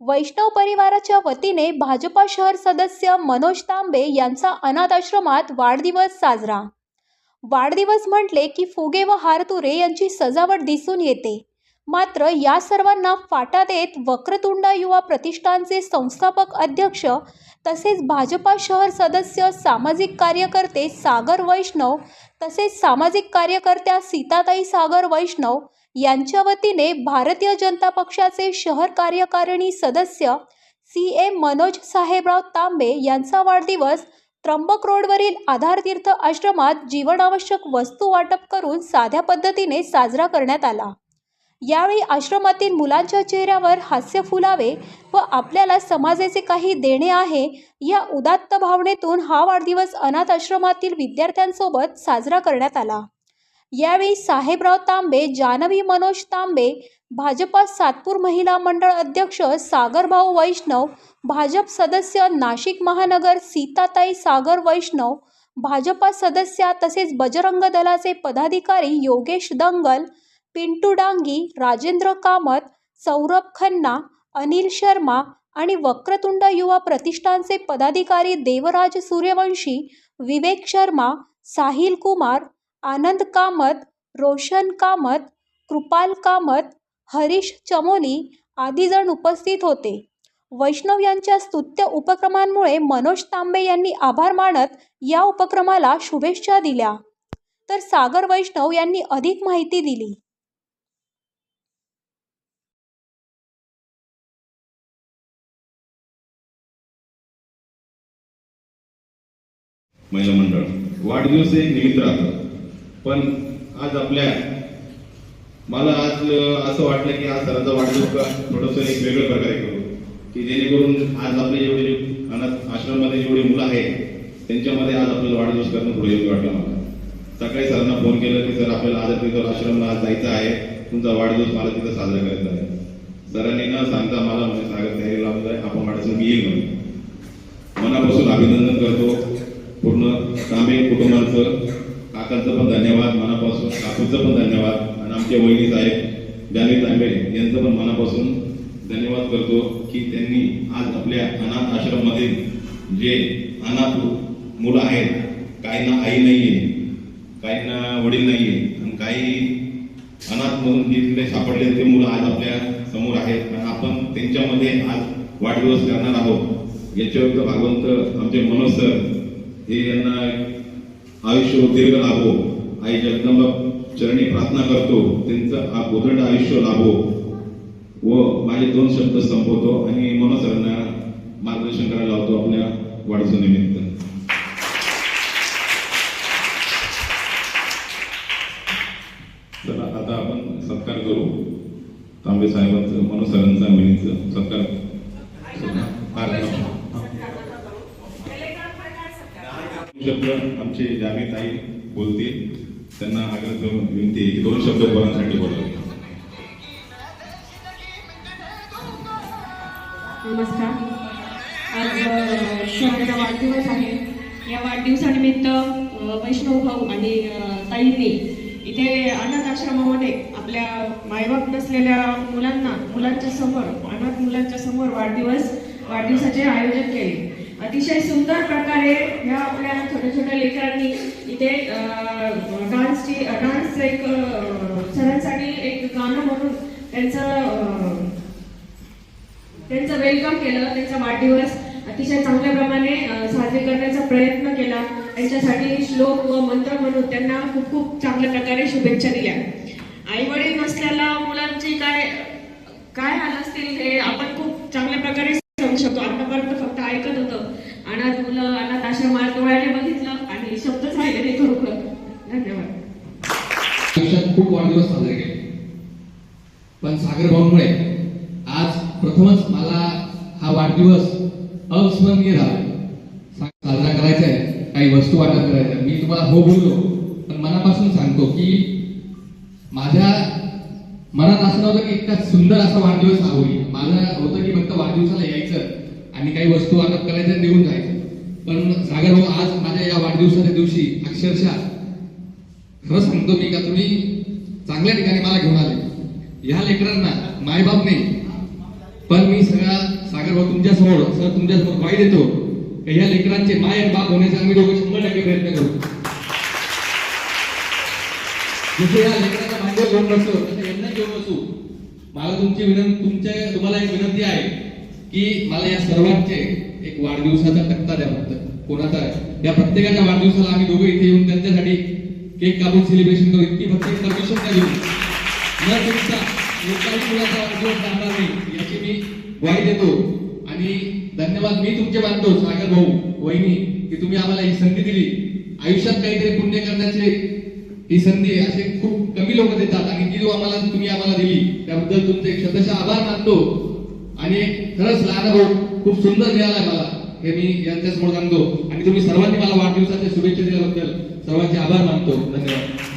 वैष्णव परिवाराच्या वतीने भाजपा शहर सदस्य मनोज तांबे यांचा अनाथाश्रमात वाढदिवस साजरा. वाढदिवस म्हटले की फुगे व हारतुरे यांची सजावट दिसून येते. मात्र या सर्वांना फाटा देत वक्रतुंड युवा प्रतिष्ठानचे संस्थापक अध्यक्ष तसेच भाजपा शहर सदस्य सामाजिक कार्यकर्ते सागर वैष्णव तसेच सामाजिक कार्यकर्त्या सीताताई सागर वैष्णव यांच्या वतीने भारतीय जनता पक्षाचे शहर कार्यकारिणी सदस्य सी एम मनोज साहेबराव तांबे यांचा वाढदिवस त्र्यंबक रोडवरील आधारतीर्थ आश्रमात जीवनावश्यक वस्तू वाटप करून साध्या पद्धतीने साजरा करण्यात आला. यावेळी आश्रमातील मुलांच्या चेहऱ्यावर हास्य फुलावे व आपल्याला समाजाचे काही देणे आहे या उदात्त भावनेतून हा वाढदिवस अनाथ आश्रमातील विद्यार्थ्यांसोबत साजरा करण्यात आला. यावेळी साहेबराव तांबे जानवी मनोज तांबे भाजपा सातपूर महिला मंडळ अध्यक्ष सागरभाऊ वैष्णव भाजप सदस्य नाशिक महानगर सीताताई सागर वैष्णव भाजपा सदस्या तसेच बजरंग दलाचे पदाधिकारी योगेश दंगल पिंटू डांगी राजेंद्र कामत सौरभ खन्ना अनिल शर्मा आणि वक्रतुंड युवा प्रतिष्ठानचे पदाधिकारी देवराज सूर्यवंशी विवेक शर्मा साहिल कुमार आनंद कामत रोशन कामत कृपाल कामत हरीश चमोली आदी जण उपस्थित होते. वैष्णव यांच्या स्तुत्य उपक्रमांमुळे मनोज तांबे यांनी आभार मानत या उपक्रमाला शुभेच्छा दिल्या. तर सागर वैष्णव यांनी अधिक माहिती दिली. महिला मंडळ वाढदिवस एक निमित्त राहतं. पण आज आपल्या मला आज असं वाटलं की आज सरांचा वाढदिवस का थोडंसं एक वेगळं प्रकारे करू. की जेणेकरून आज आपले जेवढे अनाथ आश्रममध्ये जेवढी मुलं आहेत त्यांच्यामध्ये आज आपल्याला वाढदिवस करणं थोडं योग्य वाटलं मला. सकाळी सरांना फोन केलं की सर आपल्याला आज तिथं आश्रमला आज जायचं आहे. तुमचा वाढदिवस मला तिथं साजरा करायचा आहे. सरांनी न सांगता मला म्हणजे सांगत तयारी लावून जाय आपण वाढदिवस मी येईल म्हणून. मनापासून अभिनंदन करतो. पूर्ण तांबे कुटुंबाचं काकांचं पण धन्यवाद मनापासून काकूचं पण धन्यवाद आणि आमचे वहिनी साहेब जानवी तांबे यांचं पण मनापासून धन्यवाद करतो की त्यांनी आज आपल्या अनाथ आश्रममध्ये जे अनाथ मुलं आहेत काहींना आई नाही आहे काहींना वडील नाही आहे आणि काही अनाथ म्हणून तिथले सापडले ते मुलं आज आपल्यासमोर आहेत. आणि आपण त्यांच्यामध्ये आज वाढदिवस करणार आहोत. याच्यावर भागवंत आमचे मनोज सर हे यांना आयुष्य दीर्घ लाभो. आई जगदंबा चरणी प्रार्थना करतो. त्यांचं आ- उदंड आयुष्य लाभो. व माझे दोन शब्द संपवतो आणि मनोसरांना मार्गदर्शन करायला लावतो आपल्या वाढदिवसानिमित्त चला आता आपण सत्कार करू. तांबे साहेबांचं मनोसरांचा सरांचा सत्कार हा, शब्द आमचे जामी ताई बोलतील. त्यांना आग्रह करून विनंती आहे की दोन शब्द पोरांसाठी बोलावे नमस्कार. आज अ, शहराचा वाढदिवस आहे. या वाढदिवसानिमित्त वैष्णव भाऊ आणि ताईंनी इथे अनाथ आश्रमामध्ये आपल्या मायबाप नसलेल्या मुलांना मुलांच्या समोर अनाथ मुलांच्या समोर वाढदिवस वाढदिवसाचे आयोजन केले. अतिशय सुंदर प्रकारे ह्या आपल्या छोट्या छोट्या लेकरांनी इथे डान्सची डान्स एक सरांसाठी एक गाणं म्हणून त्यांचं त्यांचं वेलकम केलं त्यांचा वाढदिवस अतिशय चांगल्या प्रमाणे साजरे करण्याचा प्रयत्न केला. त्यांच्यासाठी श्लोक व मंत्र म्हणून त्यांना खूप खूप चांगल्या प्रकारे शुभेच्छा दिल्या. आई वडील नसलेल्या मुलांची काय काय हाल असतील हे आपण खूप चांगल्या प्रकारे सांगू शकतो. आतापर्यंत फक्त ऐकत होतं. डोळ्याने बघितलं आणि शब्दच राहिले नाही खरोखर धन्यवाद. आयुष्यात खूप वाढदिवस साजरे केले. पण सागर भाऊमुळे आज प्रथमच मला हा वाढदिवस अविस्मरणीय झाला. साजरा करायचा आहे काही वस्तू वाटप करायच्या. मी तुम्हाला हो बोललो पण मनापासून सांगतो की माझ्या मनात असं नव्हतं की इतका सुंदर असा वाढदिवस हा होईल. माझं होतं की फक्त वाढदिवसाला यायचं आणि काही वस्तू वाटप करायच्या आणि देऊन जायचं. पण सागर भाऊ आज माझ्या या वाढदिवसाच्या दिवशी अक्षरशः खरं सांगतो मी का तुम्ही चांगल्या ठिकाणी मला घेऊन आले. ह्या लेकरांना मायबाप नाही. पण मी सगळा सागर भाऊ तुमच्यासमोर सर तुमच्यासमोर ग्वाही देतो ह्या लेकरांचे माय आणि बाप होण्याचा आम्ही दोघं शंभर टक्के प्रयत्न करू. जसे या लेकरांचा भांडवल घेऊन बसतो तसं यांना घेऊन बसू मला तुमची विनंती तुमच्या तुम्हाला एक विनंती आहे की मला या सर्वांचे एक वाढदिवसाचा तक्ता द्या फक्त. कोणाचा या प्रत्येकाच्या वाढदिवसाला आम्ही दोघे इथे येऊन त्यांच्यासाठी केक कापून सेलिब्रेशन करू. इतकी फक्त एक परमिशन द्या घेऊन न तुमचा एकाही मुलाचा वाढदिवस जाणार नाही याची मी ग्वाही देतो. आणि धन्यवाद मी तुमचे मानतो सागर भाऊ वहिनी की तुम्ही आम्हाला ही संधी दिली. आयुष्यात काहीतरी पुण्य करण्याचे ही संधी असे खूप कमी लोक देतात. आणि ती जो आम्हाला तुम्ही आम्हाला दिली त्याबद्दल तुमचे शतशः आभार मानतो. आणि खरंच लहान भाऊ खूप सुंदर मिळालाय मला. हे मी यांच्यासमोर सांगतो. आणि तुम्ही सर्वांनी मला वाढदिवसाच्या शुभेच्छा दिल्याबद्दल सर्वांचे आभार मानतो. धन्यवाद.